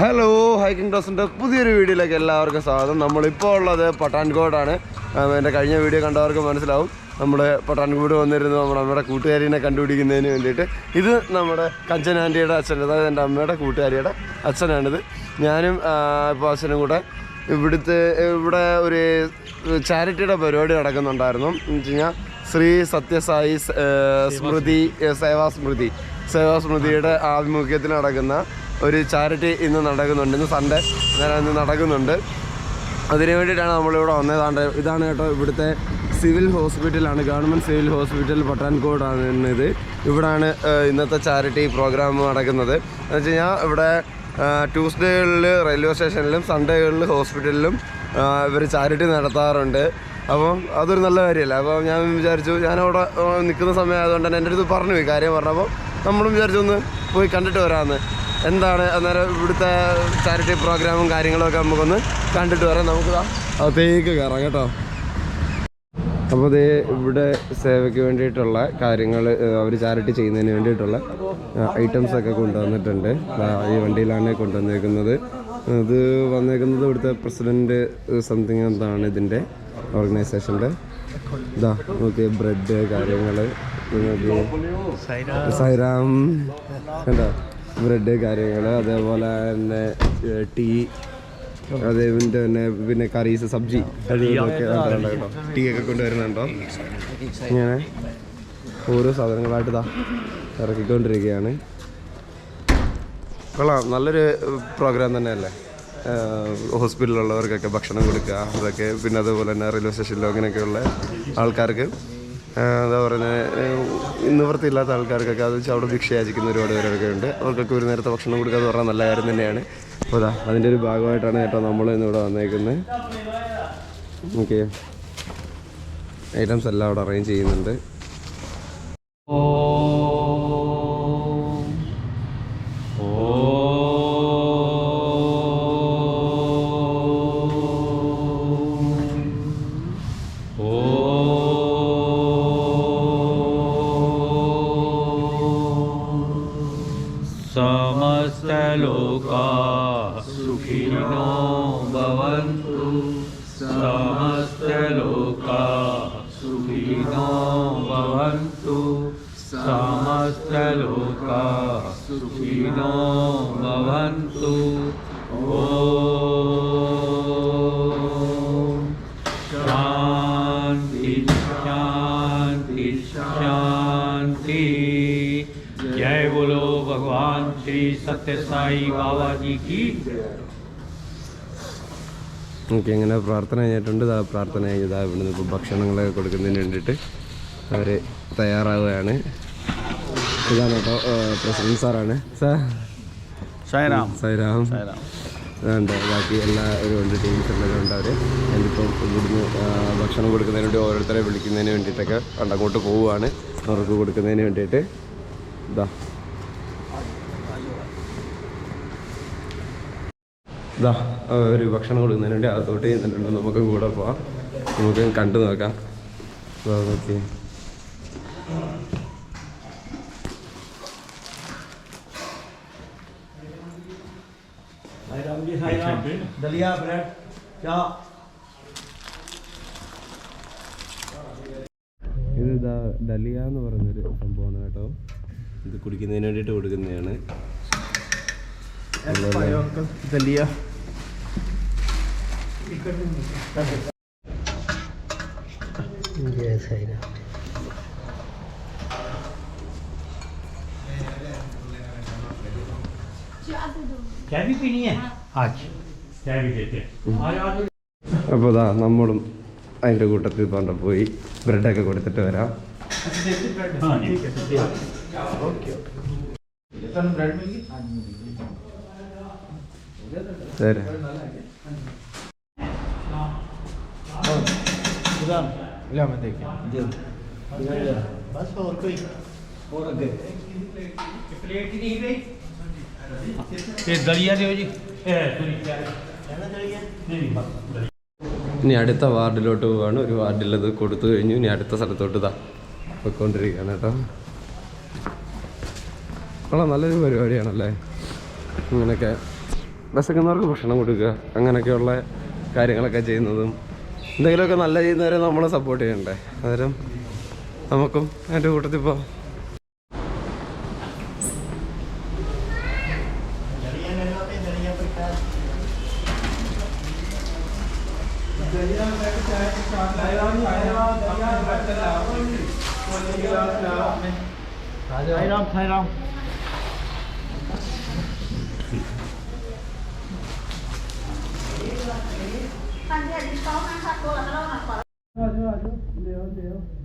Hello hiking ഡോസിന്റെ പുതിയൊരു വീഡിയോയിലേക്ക് എല്ലാവർക്കും സ്വാഗതം. നമ്മളിപ്പോൾ ഉള്ളത് പട്ടാൻകോടാണ്. എന്റെ കഴിഞ്ഞ വീഡിയോ കണ്ടവർക്ക് മനസ്സിലാവും. നമ്മുടെ പട്ടാൻകോട് വന്നിരുന്നു നമ്മുടെ അമ്മയുടെ കൂട്ടുകാരിനെ കണ്ടുപിടിക്കുന്നതിന് വേണ്ടിയിട്ട്. ഇത് നമ്മുടെ കഞ്ചൻ ആന്റിയുടെ അച്ഛൻ അതായത് എന്റെ അമ്മയുടെ കൂട്ടുകാരിയുടെ അച്ഛനാണിത്. ഞാനും ഇപ്പോൾ അച്ഛനും കൂടെ ഇവിടുത്തെ ഇവിടെ ഒരു ചാരിറ്റിയുടെ പരിപാടി നടക്കുന്നുണ്ടായിരുന്നു. എന്ന് വെച്ച് കഴിഞ്ഞാൽ ശ്രീ സത്യസായി സ്മൃതി സേവാസ്മൃതി സേവാസ്മൃതിയുടെ സ്മൃതി. സേവാ സ്മൃതിയുടെ ആഭിമുഖ്യത്തിൽ നടക്കുന്ന ഒരു ചാരിറ്റി ഇന്ന് നടക്കുന്നുണ്ട്. ഇന്ന് സൺഡേ. നേരം ഇന്ന് നടക്കുന്നുണ്ട്. അതിന് വേണ്ടിയിട്ടാണ് നമ്മളിവിടെ വന്നതാണ്ട് ഇതാണ് കേട്ടോ ഇവിടുത്തെ സിവിൽ ഹോസ്പിറ്റലാണ്. ഗവൺമെന്റ് സിവിൽ ഹോസ്പിറ്റൽ പട്ടാൻകോടാണ് ഇത് ഇവിടാണ് ഇന്നത്തെ ചാരിറ്റി പ്രോഗ്രാം നടക്കുന്നത്. എന്ന് വെച്ച് കഴിഞ്ഞാൽ ഇവിടെ ട്യൂസ്ഡേകളിൽ റെയിൽവേ സ്റ്റേഷനിലും സൺഡേകളിൽ ഹോസ്പിറ്റലിലും ഇവർ ചാരിറ്റി നടത്താറുണ്ട്. അപ്പം അതൊരു നല്ല കാര്യമല്ല അപ്പോൾ ഞാൻ വിചാരിച്ചു ഞാനവിടെ അവിടെ നിൽക്കുന്ന സമയം ആയതുകൊണ്ട് തന്നെ എന്റെ അടുത്ത് പറഞ്ഞു കാര്യം പറഞ്ഞപ്പോൾ നമ്മളും വിചാരിച്ചു ഒന്ന് പോയി കണ്ടിട്ട് വരാമെന്ന്. എന്താണ് അന്നേരം ഇവിടുത്തെ ചാരിറ്റി പ്രോഗ്രാമും കാര്യങ്ങളൊക്കെ നമുക്കൊന്ന് കണ്ടിട്ട് വരാം. നമുക്ക് ദാ അകത്തേക്ക് കയറാം കേട്ടോ. അപ്പോൾ ഇത് ഇവിടെ സേവയ്ക്ക് വേണ്ടിയിട്ടുള്ള കാര്യങ്ങൾ അവർ ചാരിറ്റി ചെയ്യുന്നതിന് വേണ്ടിയിട്ടുള്ള ഐറ്റംസ് ഒക്കെ കൊണ്ടുവന്നിട്ടുണ്ട്. ഈ വണ്ടിയിലാണ് കൊണ്ടുവന്നേക്കുന്നത്. ഇത് വന്നേക്കുന്നത് ഇവിടുത്തെ പ്രസിഡന്റ് സംതിങ് എന്താണ് ഇതിന്റെ ഓർഗനൈസേഷന്റെ ഇതാ നോക്കി ബ്രെഡ് കാര്യങ്ങൾ സൈറാം. കണ്ടോ? ബ്രെഡ് കാര്യങ്ങൾ അതേപോലെ തന്നെ ടീ അതേപോലെ തന്നെ പിന്നെ കറീസ് സബ്ജി കേട്ടോ ടീ ഒക്കെ കൊണ്ടുവരുന്നുണ്ടോ? ഇങ്ങനെ ഓരോ സാധനങ്ങളായിട്ട് ഇതാ ഇറക്കിക്കൊണ്ടിരിക്കുകയാണ്. കൊള്ളാം. നല്ലൊരു പ്രോഗ്രാം തന്നെയല്ലേ? ഹോസ്പിറ്റലിലുള്ളവർക്കൊക്കെ ഭക്ഷണം കൊടുക്കുക അതൊക്കെ പിന്നെ അതുപോലെ തന്നെ റെയിൽവേ സ്റ്റേഷനിലോ അങ്ങനെയൊക്കെയുള്ള ആൾക്കാർക്ക് എന്താ പറയുന്നത് നിവൃത്തിയില്ലാത്ത ആൾക്കാർക്കൊക്കെ അത് വെച്ച് അവിടെ ഭിക്ഷ യാചിക്കുന്ന ഒരുപാട് പേരൊക്കെ ഉണ്ട്. അവർക്കൊക്കെ ഒരു നേരത്തെ ഭക്ഷണം കൊടുക്കുക എന്ന് പറഞ്ഞാൽ നല്ല കാര്യം തന്നെയാണ്. അപ്പോൾ അതാ അതിന്റെ ഒരു ഭാഗമായിട്ടാണ് കേട്ടോ നമ്മൾ ഇന്നിവിടെ വന്നേക്കുന്നത്. ഓക്കെ ഐറ്റംസ് എല്ലാം അവിടെ അറേഞ്ച് ചെയ്യുന്നുണ്ട്. श्री सत्य साई बाबा जी की ഓക്കെ അങ്ങനെ പ്രാർത്ഥന കഴിഞ്ഞിട്ടുണ്ട് ഇതാ പ്രാർത്ഥന കഴിഞ്ഞതാ ഇവിടുന്ന് ഇപ്പോൾ ഭക്ഷണങ്ങളൊക്കെ കൊടുക്കുന്നതിന് വേണ്ടിയിട്ട് അവർ തയ്യാറാവുകയാണ് ഇതാണ് കേട്ടോ പ്രസിഡന്റ് സാറാണ് സാർ साईराम സൈറാം അതുണ്ട് ബാക്കി എല്ലാവരും ഉണ്ട് ടീംസ് എല്ലാവരും ഉണ്ട് അവർ എന്നിപ്പം ഇവിടുന്ന് ആ, ഭക്ഷണം കൊടുക്കുന്നതിന് വേണ്ടി ഓരോരുത്തരെ വിളിക്കുന്നതിന് വേണ്ടിയിട്ടൊക്കെ ഉണ്ട് അങ്ങോട്ട് പോവുകയാണ് അവർക്ക് കൊടുക്കുന്നതിന് വേണ്ടിയിട്ട് ഇതാ ഇതാ ഒരു ഭക്ഷണം കൊടുക്കുന്നതിന് വേണ്ടി അകത്തോട്ട് ചെയ്യുന്നുണ്ട് നമുക്ക് കൂടെ പോവാം നമുക്ക് കണ്ടു നോക്കാം ഓക്കെ साईराम जी साईराम दलिया ब्रेड चाह ഇത് ഇതാ ഡലിയ എന്ന് പറയുന്നൊരു സംഭവമാണ് കേട്ടോ ഇത് കുടിക്കുന്നതിന് വേണ്ടിയിട്ട് കൊടുക്കുന്നതാണ് दलिया जय साईराम चाय भी पीनी है आज चाय भी देते हैं आ जाओ അപ്പോൾ ഇതാ നമ്മളും അതിൻ്റെ കൂട്ടത്തിൽ പറഞ്ഞ പോയി ബ്രെഡൊക്കെ കൊടുത്തിട്ട് വരാം हाँ जी ശരി نظام لا ما ادري بس هو كويس ਹੋਰ ਅੱਗੇ ਪਲੇਟ ਨਹੀਂ ਰਹੀ ਤੇ ਦਲੀਆ ਦਿਓ ਜੀ ਇਹ ਤੁਸੀਂ ਕਹਿੰਦਾ ਦਲੀਆ ਨਹੀਂ ਬਸ ഇനി അടുത്ത വാർഡിലോട്ട് പോവാണ്. ഒരു വാർഡിലത് കൊടുത്തു കഴിഞ്ഞു. ഇനി അടുത്ത സ്ഥലത്തോട്ട് ഇതാ പോയിക്കൊണ്ടിരിക്കുകയാണ് കേട്ടോ. വളരെ നല്ലൊരു പരിപാടിയാണല്ലേ? ഇങ്ങനെയൊക്കെ വിശക്കുന്നവർക്ക് ഭക്ഷണം കൊടുക്കുക. അങ്ങനെയൊക്കെയുള്ള കാര്യങ്ങളൊക്കെ ചെയ്യുന്നതും എന്തെങ്കിലുമൊക്കെ നല്ല ചെയ്യുന്നവരെ നമ്മൾ സപ്പോർട്ട് ചെയ്യണ്ടേ? അന്നേരം നമുക്കും എന്റെ കൂട്ടത്തിൽ പോവാം. 한 개, 리스트 하나 샀고, 하나 놨고. 좋아, 좋아, 좋아. 네, 언제요?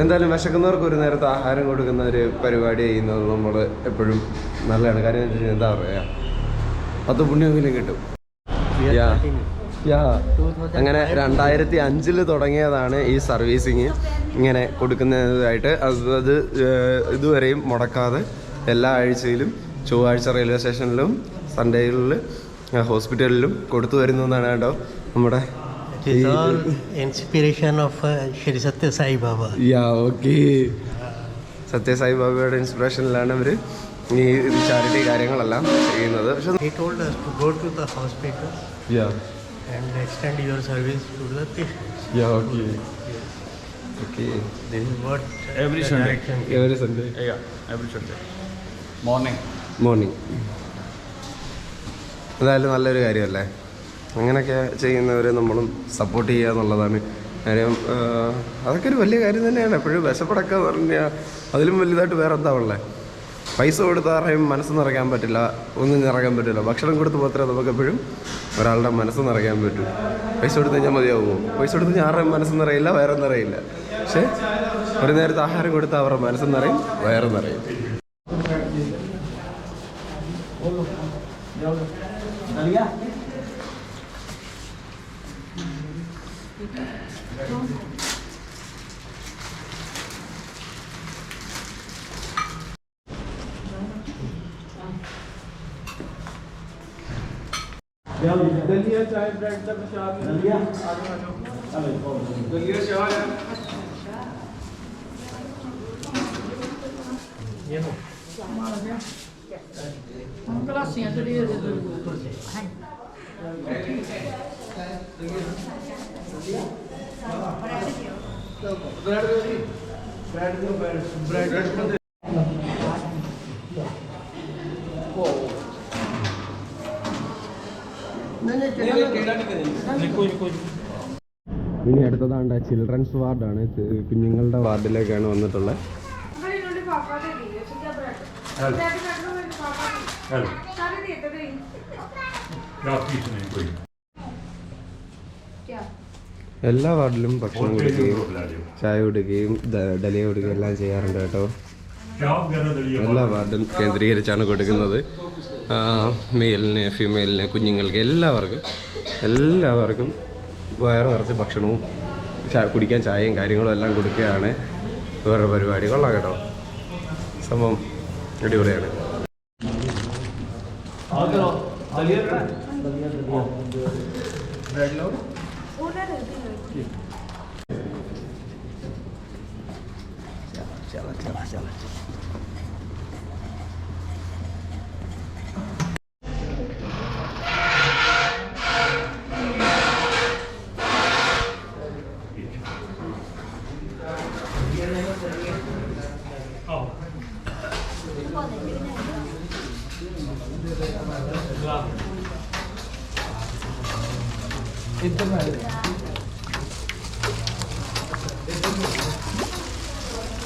എന്തായാലും വിശക്കുന്നവർക്ക് ഒരു നേരത്തെ ആഹാരം കൊടുക്കുന്ന ഒരു പരിപാടി ചെയ്യുന്നത് നമ്മൾ എപ്പോഴും നല്ലതാണ്. കാര്യം എന്താ പറയുക പത്ത് പുണ്യമെങ്കിലും കിട്ടും. യാ അങ്ങനെ രണ്ടായിരത്തി അഞ്ചിൽ തുടങ്ങിയതാണ് ഈ സർവീസിങ്. ഇങ്ങനെ കൊടുക്കുന്നതായിട്ട്. അത് അത് ഇതുവരെയും മുടക്കാതെ എല്ലാ ആഴ്ചയിലും ചൊവ്വാഴ്ച റെയിൽവേ സ്റ്റേഷനിലും സൺഡേകളിൽ ഹോസ്പിറ്റലിലും കൊടുത്തു വരുന്നതാണ് കേട്ടോ നമ്മുടെ It is all inspiration of uh, Shri Satya Sai Baba. Yeah, okay. Sathya Sai ബാബയുടെ ഇൻസ്പിറേഷനിലാണ് ഇവർ ഈ ചാരിറ്റി കാര്യങ്ങളെല്ലാം ചെയ്യുന്നത് പക്ഷെ He told us to go to the hospital Yeah, and extend your service to the patients. yeah, okay. Okay. This is what Every the Sunday. direction. Every Sunday Yeah, every Sunday. Morning. Morning എന്തായാലും നല്ലൊരു കാര്യമല്ലേ അങ്ങനെയൊക്കെ ചെയ്യുന്നവരെ നമ്മളും support ചെയ്യുക എന്നുള്ളതാണ്. കാര്യം അതൊക്കെ ഒരു വലിയ കാര്യം തന്നെയാണ്. എപ്പോഴും വിശപ്പടക്കുക പറഞ്ഞാൽ അതിലും വലുതായിട്ട് വേറെ എന്താ ഉള്ളത് പൈസ കൊടുത്ത് ആരെയും മനസ്സ് നിറയ്ക്കാൻ പറ്റില്ല ഒന്നും നിറയ്ക്കാൻ പറ്റില്ല. ഭക്ഷണം കൊടുത്ത് മാത്രമേ നമുക്ക് എപ്പോഴും ഒരാളുടെ മനസ്സ് നിറയ്ക്കാൻ പറ്റൂ. പൈസ കൊടുത്ത് കഴിഞ്ഞാൽ മതിയാവുമോ? പൈസ കൊടുത്ത് കഴിഞ്ഞാൽ ആരുടെയും മനസ്സ് നിറയില്ല വയറും നിറയില്ല. പക്ഷേ ഒരു നേരത്തെ ആഹാരം കൊടുത്ത് അവരുടെ മനസ്സ് നിറയും വയറും നിറയും. दलिया चाय ब्रेड का प्रसाद दलिया? दलिया। चाय ये लो। अंकल आसियाँ चढ़ी है ऊपर से ब्रेड ब्रेड ब्रेड ब्रेड ഇനി അടുത്തതാണ്ട് ചിൽഡ്രൻസ് വാർഡാണ് കുഞ്ഞുങ്ങളുടെ വാർഡിലേക്കാണ് വന്നിട്ടുള്ളത്. എല്ലാ വാർഡിലും ഭക്ഷണം കൊടുക്കുകയും ചായ കൊടുക്കുകയും ഡലിയ കൊടുക്കുകയും എല്ലാം ചെയ്യാറുണ്ട് കേട്ടോ. എല്ലാ വാർഡും കേന്ദ്രീകരിച്ചാണ് കൊടുക്കുന്നത്. മെയിലിന് ഫീമെയിലിന് കുഞ്ഞുങ്ങൾക്ക് എല്ലാവർക്കും എല്ലാവർക്കും വയറ് നിറച്ച് ഭക്ഷണവും കുടിക്കാൻ ചായയും കാര്യങ്ങളും എല്ലാം കൊടുക്കുകയാണ് വേറെ പരിപാടി. കൊള്ളാം കേട്ടോ. സംഭവം അടിപൊളിയാണ്. ചല ചല ചല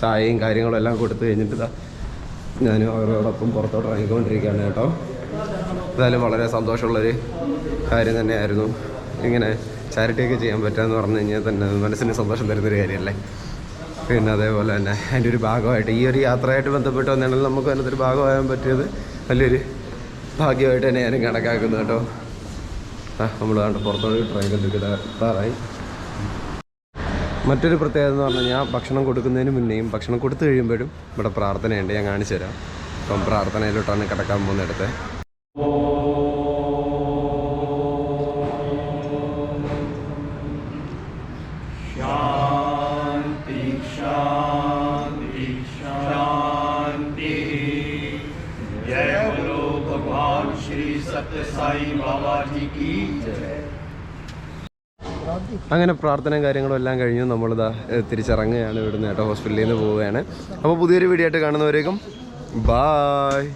ചായയും കാര്യങ്ങളും എല്ലാം കൊടുത്തു കഴിഞ്ഞിട്ട് ഞാൻ അവരോടൊപ്പം പുറത്തോട്ട് ഇറങ്ങിക്കൊണ്ടിരിക്കുകയാണ് കേട്ടോ. എന്തായാലും വളരെ സന്തോഷമുള്ളൊരു കാര്യം തന്നെയായിരുന്നു. ഇങ്ങനെ ചാരിറ്റിയൊക്കെ ചെയ്യാൻ പറ്റുക പറഞ്ഞു കഴിഞ്ഞാൽ തന്നെ മനസ്സിന് സന്തോഷം തരുന്നൊരു കാര്യമല്ലേ? പിന്നെ അതേപോലെ തന്നെ അതിന്റെ ഒരു ഭാഗമായിട്ട് ഈ ഒരു യാത്രയായിട്ട് ബന്ധപ്പെട്ട് വന്നാണെങ്കിൽ നമുക്ക് അതിനകത്ത് ഒരു ഭാഗമാകാൻ പറ്റിയത് വലിയൊരു ഭാഗ്യമായിട്ട് തന്നെ ഞാനും കണക്കാക്കുന്നു കേട്ടോ നമ്മൾ കണ്ട് പുറത്തോട്ട് ട്രെയിനിൽ എത്താറായി മറ്റൊരു പ്രത്യേകത എന്ന് പറഞ്ഞു കഴിഞ്ഞാൽ ഭക്ഷണം കൊടുക്കുന്നതിന് മുന്നേയും ഭക്ഷണം കൊടുത്തു കഴിയുമ്പോഴും ഇവിടെ പ്രാർത്ഥനയുണ്ട്. ഞാൻ കാണിച്ചു തരാം. അപ്പം പ്രാർത്ഥനയിലോട്ടാണ് കിടക്കാൻ പോകുന്നിടത്ത് അങ്ങനെ പ്രാർത്ഥനയും കാര്യങ്ങളും എല്ലാം കഴിഞ്ഞു നമ്മളിതാ തിരിച്ചിറങ്ങുകയാണ് ഇവിടുന്ന് കേട്ടോ ഹോസ്പിറ്റലിൽ നിന്ന് പോവുകയാണ്. അപ്പോൾ പുതിയൊരു വീഡിയോ ആയിട്ട് കാണുന്നവരേക്കും ബായ്.